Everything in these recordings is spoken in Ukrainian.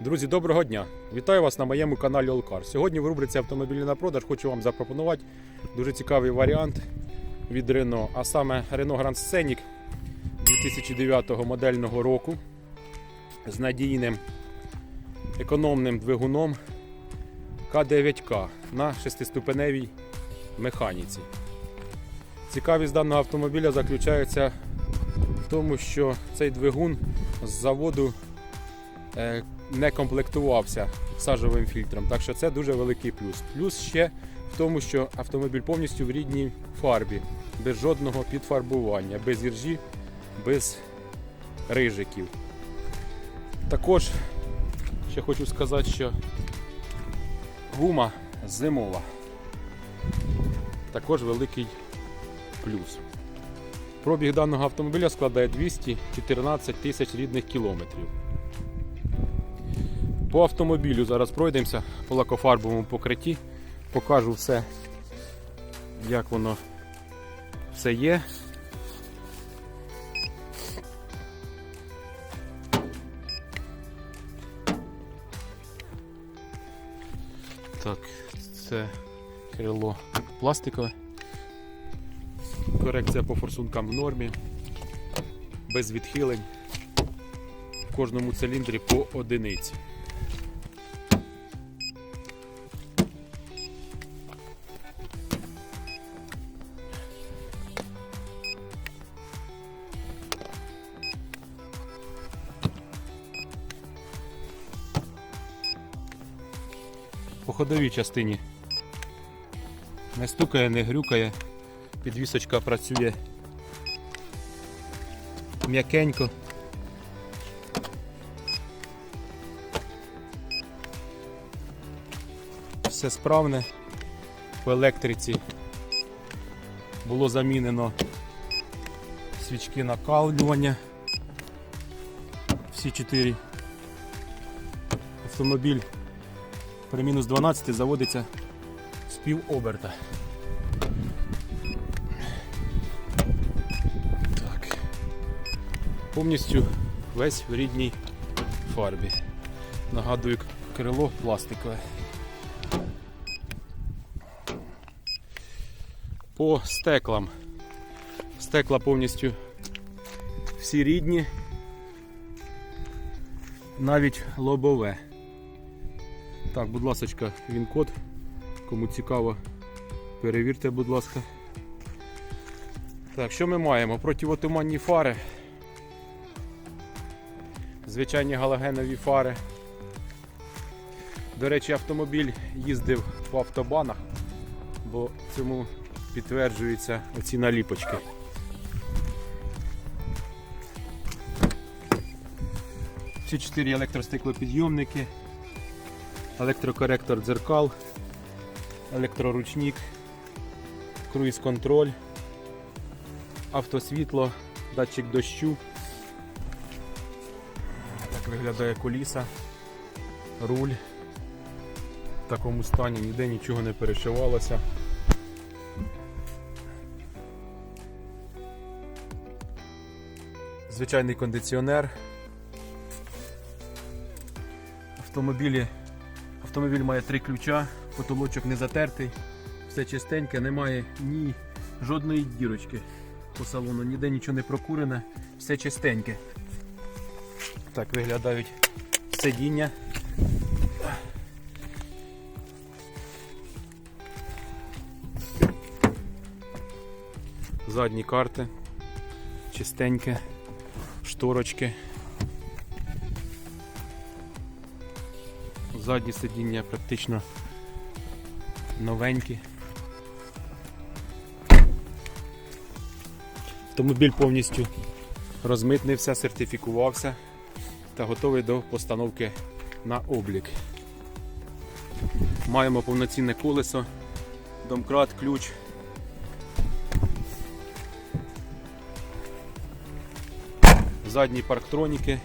Друзі, доброго дня! Вітаю вас на моєму каналі Олкар. Сьогодні в рубриці автомобілі на продаж хочу вам запропонувати дуже цікавий варіант від Renault, а саме Renault Grand Scenic 2009 модельного року з надійним економним двигуном К9К на шестиступеневій механіці. Цікавість даного автомобіля заключається в тому, що цей двигун з заводу не комплектувався сажовим фільтром. Так що це дуже великий плюс. Плюс ще в тому, що автомобіль повністю в рідній фарбі, без жодного підфарбування, без іржі, без рижиків. Також ще хочу сказати, що гума зимова. Також великий плюс. Пробіг даного автомобіля складає 214 тисяч рідних кілометрів. По автомобілю зараз пройдемося по лакофарбовому покритті, покажу все, як воно все є. Так, це крило пластикове. Корекція по форсункам в нормі, без відхилень. В кожному циліндрі по одиниці. Ходовій частині не стукає, не грюкає, підвісочка працює м'якенько. Все справне по електриці. Було замінено свічки накалювання. Всі чотири. Автомобіль при мінус 12 заводиться з пів оберта. Так. Повністю весь в рідній фарбі. Нагадую, крило пластикове. По стеклам. Стекла повністю всі рідні, навіть лобове. Так, будь ласка, він код. Кому цікаво, перевірте, будь ласка. Так, що ми маємо? Противотуманні фари. Звичайні галогенові фари. До речі, автомобіль їздив по автобанах, бо цьому підтверджуються оці наліпочки. Всі чотири електростеклопідйомники електрокоректор дзеркал, електроручник, круїз-контроль, автосвітло, датчик дощу. Так виглядає коліса, руль. В такому стані ніде нічого не перешивалося. Звичайний кондиціонер. Автомобілі Автомобіль має три ключа, потолочок не затертий, все чистеньке, немає ні жодної дірочки по салону, ніде нічого не прокурене, все чистеньке. Так виглядають сидіння. Задні карти, чистеньке, шторочки. Задні сидіння практично новенькі. Автомобіль повністю розмитнився, сертифікувався та готовий до постановки на облік. Маємо повноцінне колесо, домкрат, ключ. Задні парктроніки.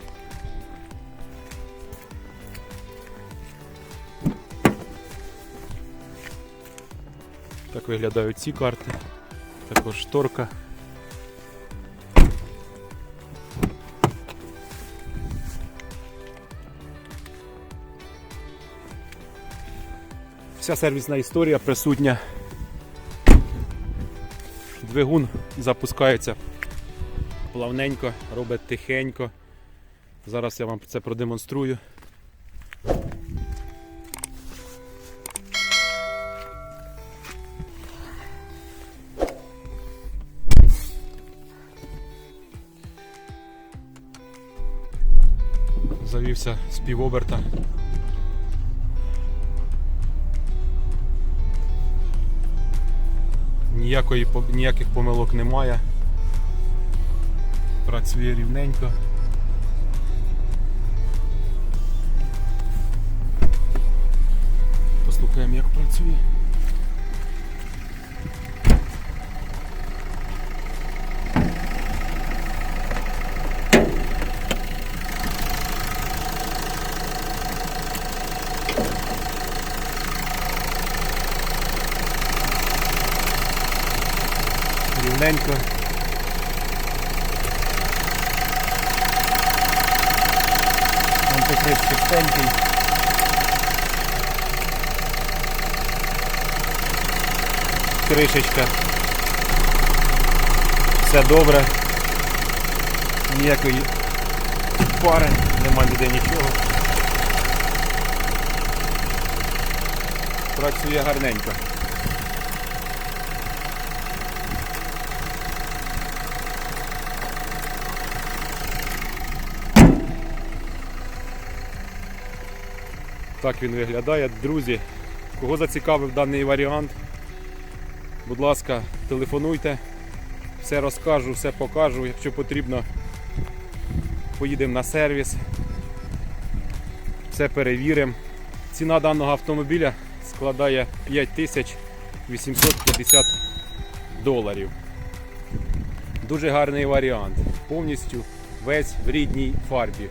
Так виглядають ці карти. Також шторка. Вся сервісна історія присутня. Двигун запускається плавненько, робить тихенько. Зараз я вам це продемонструю. Завівся з півоберта. Ніякої, ніяких помилок немає. Працює рівненько. Послухаємо, як працює. Рівненько. Антикриз чистенький. Кришечка. Все добре. Ніякої пари, нема ніде нічого. Працює гарненько. Так він виглядає. Друзі, кого зацікавив даний варіант, будь ласка, телефонуйте, все розкажу, все покажу. Якщо потрібно, поїдемо на сервіс, все перевіримо. Ціна даного автомобіля складає 5850 доларів. Дуже гарний варіант. Повністю весь в рідній фарбі.